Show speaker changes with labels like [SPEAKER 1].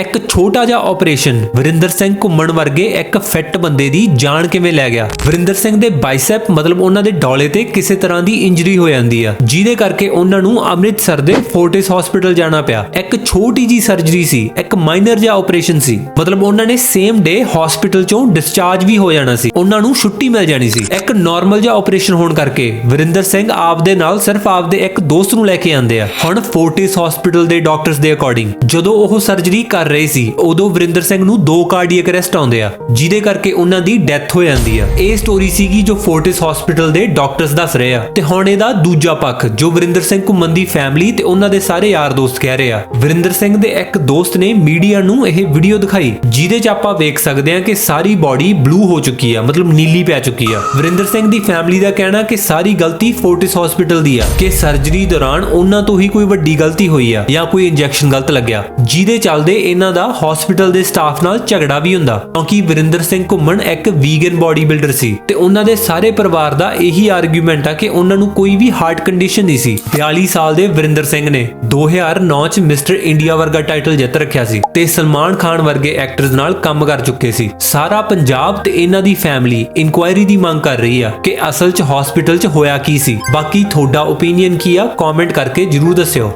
[SPEAKER 1] ਇੱਕ ਛੋਟਾ ਜਿਹਾ ਆਪਰੇਸ਼ਨ ਵਰਿੰਦਰ ਸਿੰਘ ਘੁੰਮਣ ਵਰਗੇ ਇੱਕ ਫਿੱਟ ਬੰਦੇ ਦੀ ਜਾਨ ਕਿਵੇਂ ਲੈ ਗਿਆ? ਵਰਿੰਦਰ ਸਿੰਘ ਦੇ ਬਾਈਸੈਪ ਮਤਲਬ ਉਹਨਾਂ ਦੇ ਡੌਲੇ ਤੇ ਕਿਸੇ ਤਰ੍ਹਾਂ ਦੀ ਇੰਜਰੀ ਹੋ ਜਾਂਦੀ ਆ। ਜਿਹਦੇ ਕਰਕੇ ਉਹਨਾਂ ਨੂੰ ਅੰਮ੍ਰਿਤਸਰ ਦੇ ਫੋਰਟਿਸ ਹਸਪੀਟਲ ਜਾਣਾ ਪਿਆ। ਇੱਕ ਛੋਟੀ ਜੀ ਸਰਜਰੀ ਸੀ, ਇੱਕ ਮਾਈਨਰ ਜਿਹਾ ਆਪਰੇਸ਼ਨ ਸੀ। ਮਤਲਬ ਉਹਨਾਂ ਨੇ ਸੇਮ ਡੇ ਹਸਪੀਟਲ ਚੋਂ ਡਿਸਚਾਰਜ ਵੀ ਹੋ ਜਾਣਾ ਸੀ। ਉਹਨਾਂ ਨੂੰ ਛੁੱਟੀ ਮਿਲ ਜਾਣੀ ਸੀ। ਇੱਕ ਨਾਰਮਲ ਜਿਹਾ ਆਪਰੇਸ਼ਨ ਹੋਣ ਕਰਕੇ ਵਰਿੰਦਰ ਸਿੰਘ ਆਪ ਦੇ ਨਾਲ ਸਿਰਫ ਆਪਦੇ ਇੱਕ ਦੋਸਤ ਨੂੰ ਲੈ ਕੇ ਆਂਦੇ ਆ। ਹੁਣ ਫੋਰਟਿਸ ਹਸਪੀਟਲ ਦੇ ਡਾਕਟਰਸ ਦੇ ਅਕੋਰਡਿੰਗ ਜਦੋਂ ਉਹ ਸਰਜਰੀ ਕਰ ਕਰ ਰਹੇ ਸੀ। ਉਦੋਂ ਵਰਿੰਦਰ ਸਿੰਘ ਨੂੰ ਦੋ ਕਾਰਡੀਅਕ ਅਰੈਸਟ ਆਉਂਦੇ ਆ, ਜਿਹਦੇ ਕਰਕੇ ਉਹਨਾਂ ਦੀ ਡੈਥ ਹੋ ਜਾਂਦੀ ਆ। ਇਹ ਸਟੋਰੀ ਸੀਗੀ ਜੋ ਫੋਰਟਿਸ ਹਸਪੀਟਲ ਦੇ ਡਾਕਟਰਸ ਦੱਸ ਰਹੇ ਆ। ਤੇ ਹੁਣ ਇਹਦਾ ਦੂਜਾ ਪੱਖ, ਜੋ ਵਰਿੰਦਰ ਸਿੰਘ ਘੁੰਮਣ ਦੀ ਫੈਮਿਲੀ ਤੇ ਉਹਨਾਂ ਦੇ ਸਾਰੇ ਯਾਰ ਦੋਸਤ ਕਹਿ ਰਹੇ ਆ। ਵਰਿੰਦਰ ਸਿੰਘ ਦੇ ਇੱਕ ਦੋਸਤ ਨੇ ਮੀਡੀਆ ਨੂੰ ਇਹ ਵੀਡੀਓ ਦਿਖਾਈ, ਜਿਹਦੇ 'ਚ ਆਪਾਂ ਵੇਖ ਸਕਦੇ ਆ ਕਿ ਸਾਰੀ ਬਾਡੀ ਬਲੂ ਹੋ ਚੁੱਕੀ ਆ, ਮਤਲਬ ਨੀਲੀ ਪੈ ਚੁੱਕੀ ਆ। ਵਰਿੰਦਰ ਸਿੰਘ ਦੀ ਫੈਮਿਲੀ ਦਾ ਕਹਿਣਾ ਕਿ ਸਾਰੀ ਗਲਤੀ ਫੋਰਟਿਸ ਹਸਪੀਟਲ ਦੀ ਆ, ਕਿ ਸਰਜਰੀ ਦੌਰਾਨ ਉਹਨਾਂ ਤੋਂ ਹੀ ਕੋਈ ਵੱਡੀ ਗਲਤੀ ਹੋਈ ਆ ਜਾਂ ਕੋਈ ਇੰਜੈਕਸ਼ਨ ਗਲਤ ਲੱਗਿਆ, ਜਿਹਦੇ ਚੱਲਦੇ ਇਹਨਾਂ ਦਾ ਹਸਪੀਟਲ ਦੇ ਸਟਾਫ ਨਾਲ ਝਗੜਾ ਵੀ ਹੁੰਦਾ। ਕਿਉਂਕਿ ਵਰਿੰਦਰ ਸਿੰਘ ਘੁੰਮਣ ਇੱਕ ਵੀਗਨ ਬਾਡੀ ਬਿਲਡਰ ਸੀ ਤੇ ਉਹਨਾਂ ਦੇ ਸਾਰੇ ਪਰਿਵਾਰ ਦਾ ਇਹੀ ਆਰਗੂਮੈਂਟ ਆ ਕਿ ਉਹਨਾਂ ਨੂੰ ਕੋਈ ਵੀ ਹਾਰਟ ਕੰਡੀਸ਼ਨ ਨਹੀਂ ਸੀ। 42 ਸਾਲ ਦੇ ਵਰਿੰਦਰ ਸਿੰਘ ਨੇ 2009 ਚ ਮਿਸਟਰ ਇੰਡੀਆ ਵਰਗਾ ਟਾਈਟਲ ਜਿੱਤ ਰੱਖਿਆ ਸੀ ਤੇ ਸਲਮਾਨ ਖਾਨ ਵਰਗੇ ਐਕਟਰਸ ਨਾਲ ਕੰਮ ਕਰ ਚੁੱਕੇ ਸੀ। ਸਾਰਾ ਪੰਜਾਬ ਤੇ ਇਹਨਾਂ ਦੀ ਫੈਮਿਲੀ ਇਨਕੁਆਇਰੀ ਦੀ ਮੰਗ ਕਰ ਰਹੀ ਆ ਕਿ ਅਸਲ ਚ ਹਸਪੀਟਲ ਚ ਹੋਇਆ ਕੀ ਸੀ। ਬਾਕੀ ਤੁਹਾਡਾ ਓਪੀਨੀਅਨ ਕੀ ਆ ਕਮੈਂਟ ਕਰਕੇ ਜਰੂਰ ਦੱਸਿਓ।